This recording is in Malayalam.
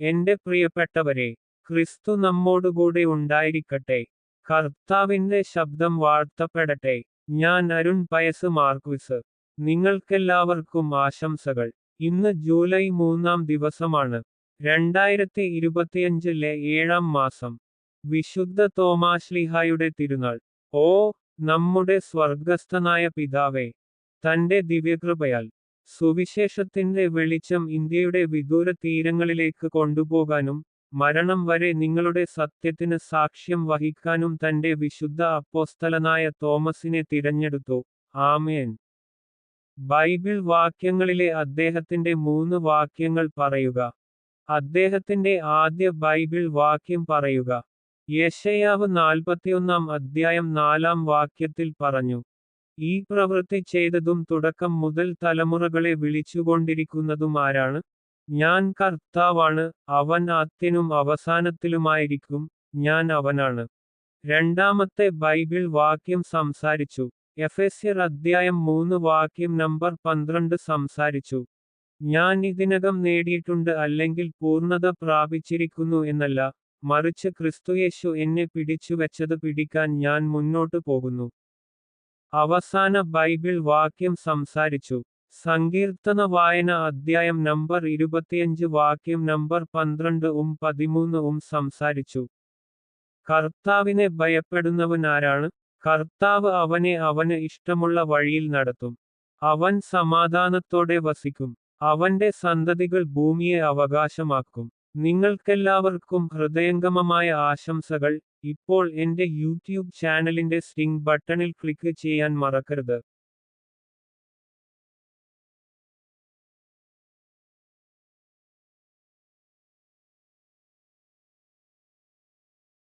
എന്റെ പ്രിയപ്പെട്ടവരെ ക്രിസ്തു നമ്മോടുകൂടെ ഉണ്ടായിരിക്കട്ടെ. കർത്താവിന്റെ ശബ്ദം വാഴ്ത്തപ്പെടട്ടെ. ഞാൻ അരുൺ പയസ് മാർക്വിസ്. നിങ്ങൾക്കെല്ലാവർക്കും ആശംസകൾ. ഇന്ന് ജൂലൈ മൂന്നാം ദിവസമാണ്. രണ്ടായിരത്തി ഇരുപത്തിയഞ്ചിലെ ഏഴാം മാസം. വിശുദ്ധ തോമാശ്ലിഹായുടെ തിരുനാൾ. ഓ നമ്മുടെ സ്വർഗസ്ഥനായ പിതാവേ തന്റെ ദിവ്യകൃപയാൽ സുവിശേഷത്തിന്റെ വെളിച്ചം ഇന്ത്യയുടെ വിദൂര തീരങ്ങളിലേക്ക് കൊണ്ടുപോകാനും മരണം വരെ നിങ്ങളുടെ സത്യത്തിന് സാക്ഷ്യം വഹിക്കാനും തന്റെ വിശുദ്ധ അപ്പോസ്തലനായ തോമസിനെ തിരഞ്ഞെടുത്തു. ആമേൻ. ബൈബിൾ വാക്യങ്ങളിലെ അദ്ദേഹത്തിന്റെ മൂന്ന് വാക്യങ്ങൾ പറയുക. അദ്ദേഹത്തിന്റെ ആദ്യ ബൈബിൾ വാക്യം പറയുക. യശയാവ് നാൽപ്പത്തിയൊന്നാം അധ്യായം നാലാം വാക്യത്തിൽ പറഞ്ഞു. ഈ പ്രവൃത്തി ചെയ്തതും തുടക്കം മുതൽ തലമുറകളെ വിളിച്ചുകൊണ്ടിരിക്കുന്നതും ആരാണ്? ഞാൻ കർത്താവാണ് അവൻ ആത്യനും അവസാനത്തിലുമായിരിക്കും ഞാൻ അവനാണ്. രണ്ടാമത്തെ ബൈബിൾ വാക്യം സംസാരിച്ചു. എഫെസ്യർ അധ്യായം മൂന്ന് വാക്യം നമ്പർ പന്ത്രണ്ട് സംസാരിച്ചു. ഞാൻ ഇതിനകം നേടിയിട്ടുണ്ട് അല്ലെങ്കിൽ പൂർണത പ്രാപിച്ചിരിക്കുന്നു എന്നല്ല മറിച്ച് ക്രിസ്തുയേശു എന്നെ പിടിച്ചുവെച്ചത് പിടിക്കാൻ ഞാൻ മുന്നോട്ടു പോകുന്നു. അവസാന ബൈബിൾ വാക്യം സംസാരിച്ചു. സങ്കീർത്തന വായന അധ്യായം നമ്പർ ഇരുപത്തിയഞ്ച് വാക്യം നമ്പർ പന്ത്രണ്ട് ഉം പതിമൂന്ന് ഉം സംസാരിച്ചു. കർത്താവിനെ ഭയപ്പെടുന്നവൻ ആരാണ്? കർത്താവ് അവനെ അവന് ഇഷ്ടമുള്ള വഴിയിൽ നടത്തും. അവൻ സമാധാനത്തോടെ വസിക്കും. അവന്റെ സന്തതികൾ ഭൂമിയെ അവകാശമാക്കും. നിങ്ങൾക്കെല്ലാവർക്കും ഹൃദയംഗമമായ ആശംസകൾ. ഇപ്പോൾ എന്റെ യൂട്യൂബ് ചാനലിന്റെ സ്റ്റിംഗ് ബട്ടണിൽ ക്ലിക്ക് ചെയ്യാൻ മറക്കരുത്.